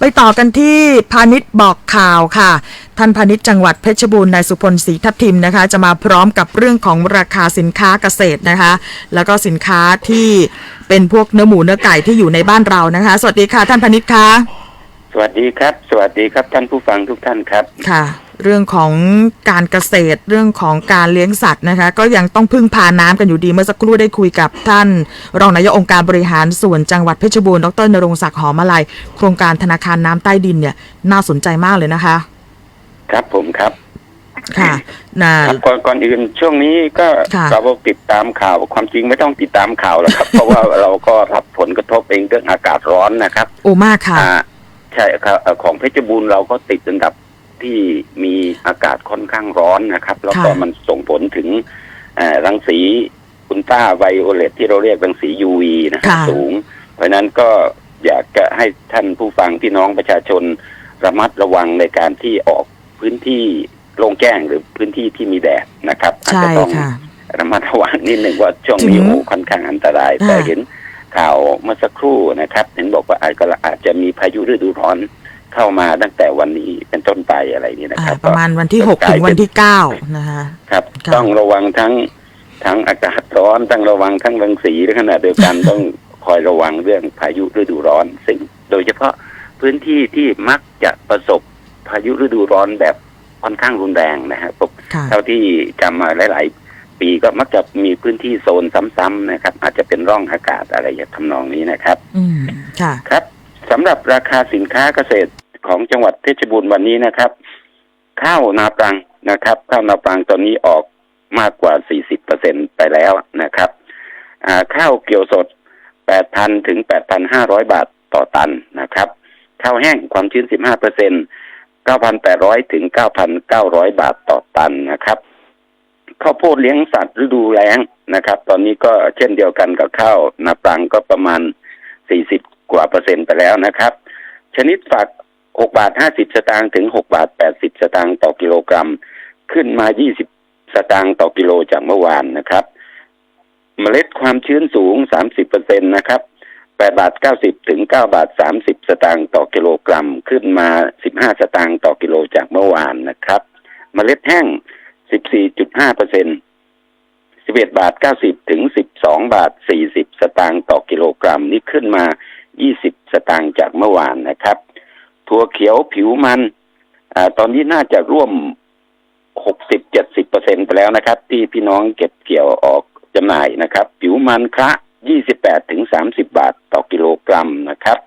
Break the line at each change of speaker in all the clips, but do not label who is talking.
ไปต่อกันที่พาณิชย์บอกข่าวค่ะ ท่านพาณิชย์จังหวัดเพชรบูรณ์นายสุพลศรีทับทิมนะคะ จะมาพร้อมกับเรื่องของราคาสินค้าเกษตรนะคะ แล้วก็สินค้าที่เป็นพวกเนื้อหมูเนื้อไก่ที่อยู่ในบ้านเรานะคะ สวัสดีค่ะท่านพาณิชย์คะ
สวัสดีครับ สวัสดีครับท่านผู้ฟังทุกท่านครับ
ค่ะ เรื่องของการเกษตรเรื่องของการเลี้ยงสัตว์นะคะ ก็ยังต้องพึ่งพาน้ำกันอยู่ดีเมื่อสักครู่ได้คุยกับท่าน รองนายกองค์การบริหารส่วนจังหวัดเพชรบูรณ์ดรนรงค์ศักดิ์หอมะลัย โครงการธนาคารน้ำใต้ดินเนี่ยน่าสนใจมากเลยนะคะ
ครับผมครับ
ค่ะนะ
ครับก่อนก่อนอื่นช่วงนี้ก็
ค่ะ
เราติดตามข่าวความจริงไม่ต้องติดตามข่าวหรอกครับ เพราะว่าเราก็รับผลกระทบเองเรื่องอากาศร้อนนะครับ
โอ้มากค่ะ
อ่าใช่ครับเอ่อของเพชรบูรณ์เราก็ติดอันดับ ที่มีอากาศค่อนข้างร้อนนะครับ แล้วก็
ค่ะ
มันส่งผลถึงเอ่อรังสีอุลตราไวโอเลตที่เราเรียกรังสี UV นะครับ
ค่ะ
สูง เพราะฉะนั้นก็อยากจะให้ท่านผู้ฟังพี่น้องประชาชนระมัดระวังในการที่ออกพื้นที่โล่งแจ้งหรือพื้นที่ที่มีแดดนะครับอาจ
ใช่
จะต้อง
ค่ะ
ระมัดระวังนิดหนึ่งว่าช่วงนี้
ถึง
โอ้ค่อนข้างอันตราย
ค่ะ
แต่เห็นข่าวเมื่อสักครู่นะครับ เห็นบอกว่าอาจจะอาจจะมีพายุฤดูร้อน เข้ามาตั้งแต่วันนี้เป็นต้นไปอะไรนี่นะ
อ่า
ครับ
ประมาณวันที่
ก็
6ถึงวันที่9นะคะ
ครับ
ค่ะ
ต้องระวังทั้งทั้งอากาศร้อนต้องระวังทั้งรังสีในขณะเดียวกันต้องคอยระวังเรื่องพายุฤดูร้อนซึ่ง โดยเฉพาะพื้นที่ที่มักจะประสบพายุฤดูร้อนแบบค่อนข้างรุนแรงนะครับผม
ค่ะ
เท่าที่จำมาหลาย ๆ ปีก็มักจะมีพื้นที่โซนซ้ำๆนะครับ อาจจะเป็นร่องอากาศอะไรอย่างทำนองนี้นะครับ
อืมค่ะ
ครับสำหรับราคาสินค้าเกษตร ของจังหวัดเพชรบูรณ์วันนี้นะครับ ข้าวนาปรังนะครับ ข้าวนาปรังตอนนี้ออกมากกว่า 40เปอร์เซ็นไปแล้วนะครับข้าวเกี่ยวสด 8,000 ถึง 8,500 บาทต่อตันนะครับ ข้าวแห้งความชื้น 15เปอร์เซ็น9,800 ถึง 9,900 บาทต่อตันนะครับ ข้าวโพดเลี้ยงสัตว์ฤดูแล้งนะครับ ตอนนี้ก็เช่นเดียวกันกับข้าวนาปรังก็ประมาณ 40 กว่าเปอร์เซ็นต์ไปแล้วนะครับ ชนิดฝัก 6บาท50สตางค์ถึง6บาท80สตางค์ต่อกิโลกรัม ขึ้นมา20สตางค์ต่อกิโลจากเมื่อวานนะครับ เมล็ดความชื้นสูง30เปอร์เซ็นต์นะครับ8บาท90ถึง9บาท30สตางค์ต่อกิโลกรัม ขึ้นมา15สตางค์ต่อกิโลจากเมื่อวานนะครับ เมล็ดแห้ง14.5เปอร์เซ็นต์11บาท90ถึง12บาท40สตางค์ต่อกิโลกรัม นี่ขึ้นมา20สตางค์จากเมื่อวานนะครับ ถั่วเขียวผิวมันอาตอนนี้น่าจะร่วม60-70เจ็ดสิบเปอร์เซ็นไปแล้วนะครับ ที่พี่น้องเก็บเกี่ยวออกจำหน่ายนะครับ ผิวมันคระ28ถึง30บาทต่อกิโลกรัมนะครับ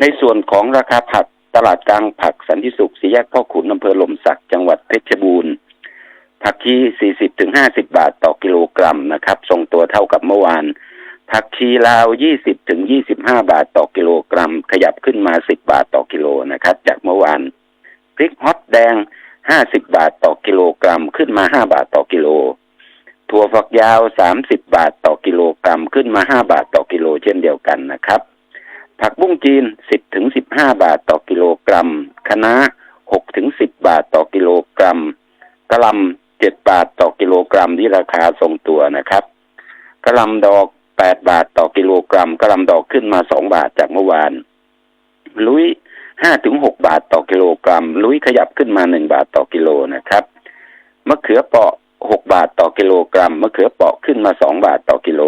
ในส่วนของราคาผักตลาดกลางผักสันติสุขสีแยกพ่อขุนอำเภอหลมสักจังหวัดเพชรบูรณ์ผักชี40ถึง50 บาทต่อกิโลกรัมนะครับ ทรงตัวเท่ากับเมื่อวาน ผักชีลาว 20 ถึง 25 บาทต่อกิโลกรัม ขยับขึ้นมา 10 บาทต่อกิโลนะครับ จากเมื่อวาน พริกฮอตแดง 50 บาทต่อกิโลกรัม ขึ้นมา 5 บาทต่อกิโล ถั่วฝักยาว 30 บาทต่อกิโลกรัม ขึ้นมา 5 บาทต่อกิโลเช่นเดียวกันนะครับ ผักบุ้งจีน 10 ถึง 15 บาทต่อกิโลกรัม คะน้า 6 ถึง 10 บาทต่อกิโลกรัม กระหลำ7บาทต่อกิโลกรัมที่ราคาทรงตัวนะครับกระหลำดอก 8 บาทต่อกิโลกรัมกระหลำดอกขึ้นมา 2 บาทจากเมื่อวาน ลุย5ถึง6บาทต่อกิโลกรัม ลุยขยับขึ้นมา 1 บาทต่อกิโลนะครับ มะเขือเปราะ 6 บาทต่อกิโลกรัม มะเขือเปราะขึ้นมา 2 บาทต่อกิโล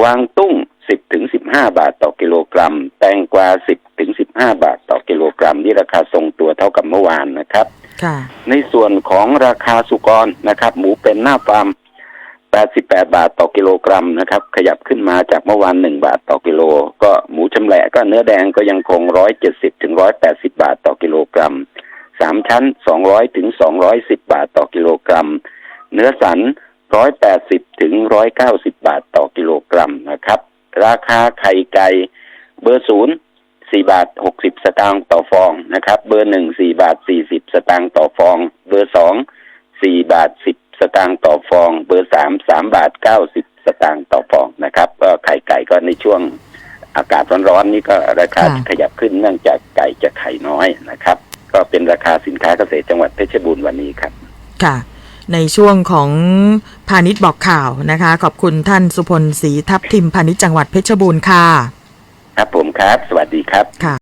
กวางตุ้ง 10ถึง15 บาทต่อกิโลกรัม แตงกวา 10ถึง15 บาทต่อกิโลกรัม นี่ราคาทรงตัวเท่ากับเมื่อวานนะครับ
ค่ะ
ในส่วนของราคาสุกรนะครับ หมูเป็นหน้าฟาร์ม 88 บาทต่อกิโลกรัมนะครับ ขยับขึ้นมาจากเมื่อวาน1บาทต่อกิโล ก็หมูชำแหละก็เนื้อแดงก็ยังคง 170ถึง180 บาทต่อกิโลกรัมสามชั้น 200ถึง210 บาทต่อกิโลกรัม เนื้อสัน 180ถึง190 บาทต่อกิโลกรัมนะครับ ราคาไข่ไก่เบอร์ศูนย์4บาท60สตางค์ต่อฟองนะครับ เบอร์หนึ่ง4บาท40สตางค์ต่อฟอง เบอร์สอง4บาท10ส ตางค์ต่อฟอง เบอร์สาม3บาท90สตางค์ต่อฟองนะครับ ก็ไข่ไก่ก็ในช่วงอากาศร้อนๆนี่ก็ราคา
ค่ะ
ขยับขึ้นเนื่องจากไก่จะไข่น้อยนะครับ ก็เป็นราคาสินค้าเกษตรจังหวัดเพชรบูรณ์วันนี้ครับ
ค่ะ ในช่วงของพาณิชย์บอกข่าวนะคะ ขอบคุณท่านสุพลศรีทับทิมพาณิชย์จังหวัดเพชรบูรณ์ค่ะ
ครับผมครับ สวัสดีครับ
ค่ะ